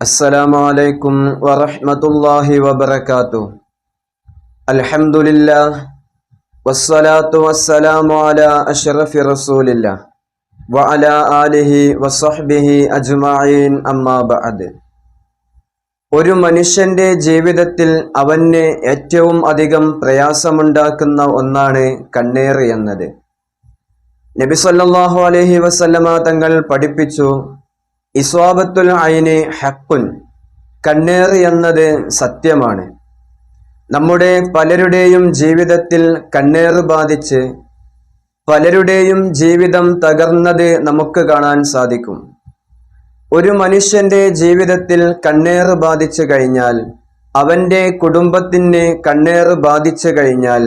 السلام عليكم ورحمة الله وبركاته الحمد لله والصلاة والسلام على أشرف رسول الله وعلى آله وصحبه أجمعين أما بعد ഒരു മനുഷ്യന്റെ ജീവിതത്തിൽ അവന് ഏറ്റവും അധികം പ്രയാസമുണ്ടാക്കുന്ന ഒന്നാണ് കണ്ണേറ് എന്നത് നബി സല്ലല്ലാഹു അലൈഹി വസല്ലമ തങ്ങൾ പഠിപ്പിച്ചു ഇസ്വാബത്തുൽ അയിന് ഹക്കുൻ കണ്ണേറ് എന്നത് സത്യമാണ്. നമ്മുടെ പലരുടെയും ജീവിതത്തിൽ കണ്ണേറ് ബാധിച്ച് പലരുടെയും ജീവിതം തകർന്നത് നമുക്ക് കാണാൻ സാധിക്കും. ഒരു മനുഷ്യന്റെ ജീവിതത്തിൽ കണ്ണേറ് ബാധിച്ചു കഴിഞ്ഞാൽ അവന്റെ കുടുംബത്തിന് കണ്ണേറ് ബാധിച്ചു കഴിഞ്ഞാൽ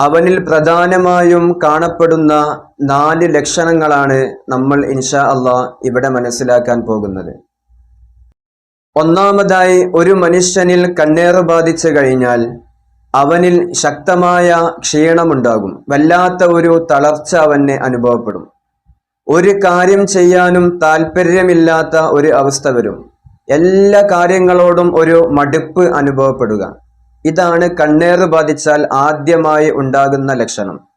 അവനിൽ പ്രധാനമായും കാണപ്പെടുന്ന നാല് ലക്ഷണങ്ങളാണ് നമ്മൾ ഇൻഷാ അള്ളാഹ് ഇവിടെ മനസ്സിലാക്കാൻ പോകുന്നത്. ഒന്നാമതായി ഒരു മനുഷ്യനിൽ കണ്ണേറ് ബാധിച്ചു കഴിഞ്ഞാൽ അവനിൽ ശക്തമായ ക്ഷീണമുണ്ടാകും. വല്ലാത്ത ഒരു തളർച്ച അവന് അനുഭവപ്പെടും. ഒരു കാര്യം ചെയ്യാനും താല്പര്യമില്ലാത്ത ഒരു അവസ്ഥ വരും. എല്ലാ കാര്യങ്ങളോടും ഒരു മടുപ്പ് അനുഭവപ്പെടുക. ഇതാണ് കണ്ണേറ് ബാധിച്ചാൽ ആദ്യമായി ഉണ്ടാകുന്ന ലക്ഷണം.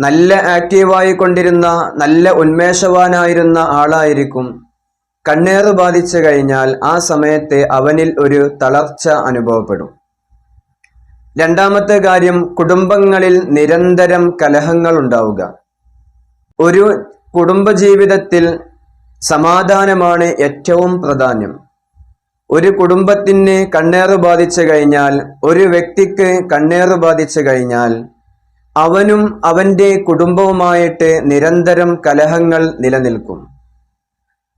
നല്ല ആക്റ്റീവായി കൊണ്ടിരുന്ന നല്ല ഉന്മേഷവാനായിരുന്ന ആളായിരിക്കും. കണ്ണേറ് ബാധിച്ചു കഴിഞ്ഞാൽ ആ സമയത്ത് അവനിൽ ഒരു തളർച്ച അനുഭവപ്പെടും. രണ്ടാമത്തെ കാര്യം കുടുംബങ്ങളിൽ നിരന്തരം കലഹങ്ങൾ ഉണ്ടാവുക. ഒരു കുടുംബജീവിതത്തിൽ സമാധാനമാണ് ഏറ്റവും പ്രാധാന്യം. ഒരു കുടുംബത്തിന് കണ്ണേറ് ബാധിച്ചു കഴിഞ്ഞാൽ ഒരു വ്യക്തിക്ക് കണ്ണേറ് ബാധിച്ചു കഴിഞ്ഞാൽ അവനും അവന്റെ കുടുംബവുമായിട്ട് നിരന്തരം കലഹങ്ങൾ നിലനിൽക്കും.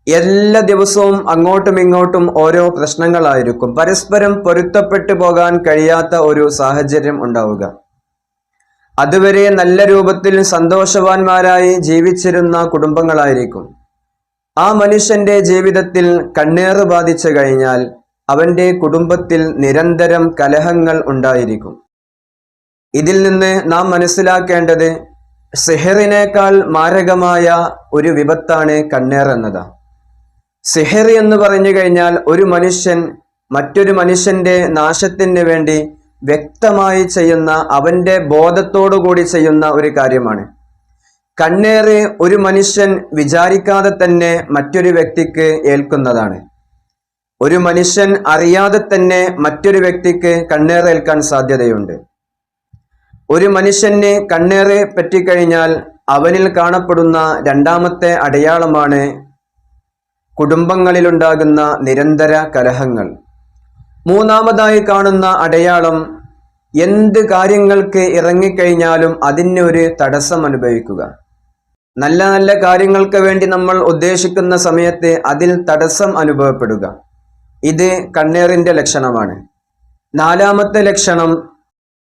എല്ലാ ദിവസവും അങ്ങോട്ടും ഇങ്ങോട്ടും ഓരോ പ്രശ്നങ്ങളായിരിക്കും. പരസ്പരം പൊരുത്തപ്പെട്ടു പോകാൻ കഴിയാത്ത ഒരു സാഹചര്യം ഉണ്ടാവുക. അതുവരെ നല്ല രൂപത്തിൽ സന്തോഷവാന്മാരായി ജീവിച്ചിരുന്ന കുടുംബങ്ങളായിരിക്കും. ആ മനുഷ്യന്റെ ജീവിതത്തിൽ കണ്ണേറ് ബാധിച്ചു കഴിഞ്ഞാൽ അവന്റെ കുടുംബത്തിൽ നിരന്തരം കലഹങ്ങൾ ഉണ്ടായിരിക്കും. ഇതിൽ നിന്ന് നാം മനസ്സിലാക്കേണ്ടത് സിഹറിനേക്കാൾ മാരകമായ ഒരു വിപത്താണ് കണ്ണേർ എന്നത്. സിഹർ എന്ന് പറഞ്ഞു കഴിഞ്ഞാൽ ഒരു മനുഷ്യൻ മറ്റൊരു മനുഷ്യന്റെ നാശത്തിന് വേണ്ടി വ്യക്തമായി ചെയ്യുന്ന അവന്റെ ബോധത്തോടു കൂടി ചെയ്യുന്ന ഒരു കാര്യമാണ്. കണ്ണേറ് ഒരു മനുഷ്യൻ വിചാരിക്കാതെ തന്നെ മറ്റൊരു വ്യക്തിക്ക് ഏൽക്കുന്നതാണ്. ഒരു മനുഷ്യൻ അറിയാതെ തന്നെ മറ്റൊരു വ്യക്തിക്ക് കണ്ണേറേൽക്കാൻ സാധ്യതയുണ്ട്. ഒരു മനുഷ്യന് കണ്ണേറ് പറ്റിക്കഴിഞ്ഞാൽ അവനിൽ കാണപ്പെടുന്ന രണ്ടാമത്തെ അടയാളമാണ് കുടുംബങ്ങളിലുണ്ടാകുന്ന നിരന്തര കലഹങ്ങൾ. മൂന്നാമതായി കാണുന്ന അടയാളം എന്ത് കാര്യങ്ങൾക്ക് ഇറങ്ങിക്കഴിഞ്ഞാലും അതിന് ഒരു തടസ്സം അനുഭവിക്കുക നല്ല നല്ല കാര്യങ്ങൾക്ക് വേണ്ടി നമ്മൾ ഉദ്ദേശിക്കുന്ന സമയത്ത് അതിൽ തടസ്സം അനുഭവപ്പെടുക. ഇത് കണ്ണേറിന്റെ ലക്ഷണമാണ്. നാലാമത്തെ ലക്ഷണം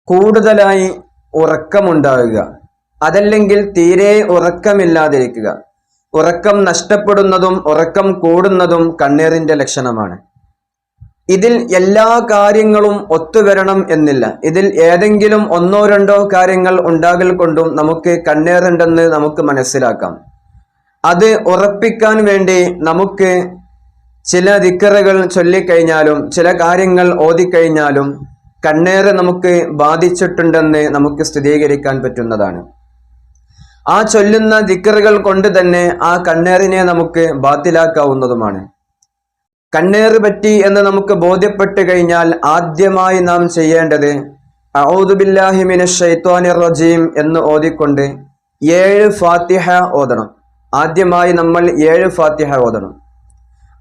കൂടുതലായി ഉറക്കമുണ്ടാവുക. അതല്ലെങ്കിൽ തീരെ ഉറക്കമില്ലാതിരിക്കുക. ഉറക്കം നഷ്ടപ്പെടുന്നതും ഉറക്കം കൂടുന്നതും കണ്ണേറിന്റെ ലക്ഷണമാണ്. ഇതിൽ എല്ലാ കാര്യങ്ങളും ഒത്തുവരണം എന്നില്ല. ഇതിൽ ഏതെങ്കിലും ഒന്നോ രണ്ടോ കാര്യങ്ങൾ ഉണ്ടാകൽ കൊണ്ടും നമുക്ക് കണ്ണേറുണ്ടെന്ന് നമുക്ക് മനസ്സിലാക്കാം. അത് ഉറപ്പിക്കാൻ വേണ്ടി നമുക്ക് ചില ദിക്കറുകൾ ചൊല്ലിക്കഴിഞ്ഞാലും ചില കാര്യങ്ങൾ ഓതിക്കഴിഞ്ഞാലും കണ്ണേറ് നമുക്ക് ബാധിച്ചിട്ടുണ്ടെന്ന് നമുക്ക് സ്ഥിരീകരിക്കാൻ പറ്റുന്നതാണ്. ആ ചൊല്ലുന്ന ദിക്കറുകൾ കൊണ്ട് തന്നെ ആ കണ്ണേറിനെ നമുക്ക് ബാത്തിലാക്കാവുന്നതുമാണ്. കണ്ണേറ് പറ്റി എന്ന് നമുക്ക് ബോധ്യപ്പെട്ട് കഴിഞ്ഞാൽ ആദ്യമായി നാം ചെയ്യേണ്ടത് ഔദുബില്ലാഹിമിന ഷൈത്വാനിർ റജീം എന്ന് ഓതിക്കൊണ്ട് ഏഴ് ഫാത്തിഹ ഓതണം. ആദ്യമായി നമ്മൾ ഏഴ് ഫാത്തിഹ ഓതണം.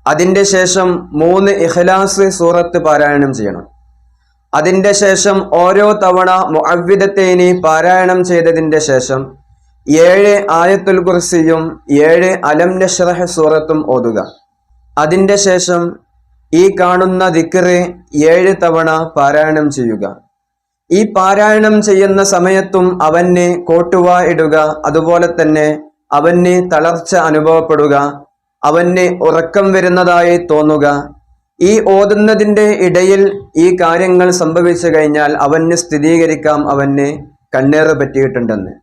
അതിന്റെ ശേഷം മൂന്ന് ഇഖ്ലാസ് സൂറത്ത് പാരായണം ചെയ്യണം. അതിന്റെ ശേഷം ഓരോ തവണ മുഅവിദത്തേനി പാരായണം ചെയ്തതിന്റെ ശേഷം ഏഴ് ആയത്തുൽ കുർസിയും ഏഴ് അലം നഷ്റഹ് സൂറത്തും ഓതുക. അതിന്റെ ശേഷം ഈ കാണുന്ന ദിക്കറ് ഏഴ് തവണ പാരായണം ചെയ്യുക. ഈ പാരായണം ചെയ്യുന്ന സമയത്തും അവന് കോട്ടുവ ഇടുക അതുപോലെ തന്നെ അവന് തളർച്ച അനുഭവപ്പെടുക അവന് ഉറക്കം വരുന്നതായി തോന്നുക. ഈ ഓതുന്നതിന്റെ ഇടയിൽ ഈ കാര്യങ്ങൾ സംഭവിച്ചു കഴിഞ്ഞാൽ അവന് സ്ഥിരീകരിക്കാം അവന് കണ്ണേറ് പറ്റിയിട്ടുണ്ടെന്ന്.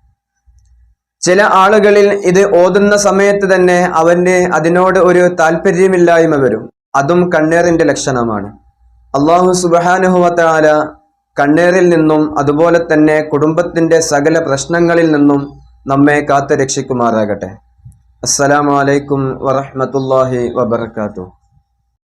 ചില ആളുകളിൽ ഇത് ഓതുന്ന സമയത്ത് തന്നെ അവന് അതിനോട് ഒരു താല്പര്യമില്ലായ്മ വരും. അതും കണ്ണേറിന്റെ ലക്ഷണമാണ്. അള്ളാഹു സുബഹാനുഹുവത്താല കണ്ണേറിൽ നിന്നും അതുപോലെ തന്നെ കുടുംബത്തിന്റെ സകല പ്രശ്നങ്ങളിൽ നിന്നും നമ്മെ കാത്തു രക്ഷിക്കുമാറാകട്ടെ അസ്സലാമു അലൈക്കും വറഹ്മത്തുള്ളാഹി വബർക്കാത്തു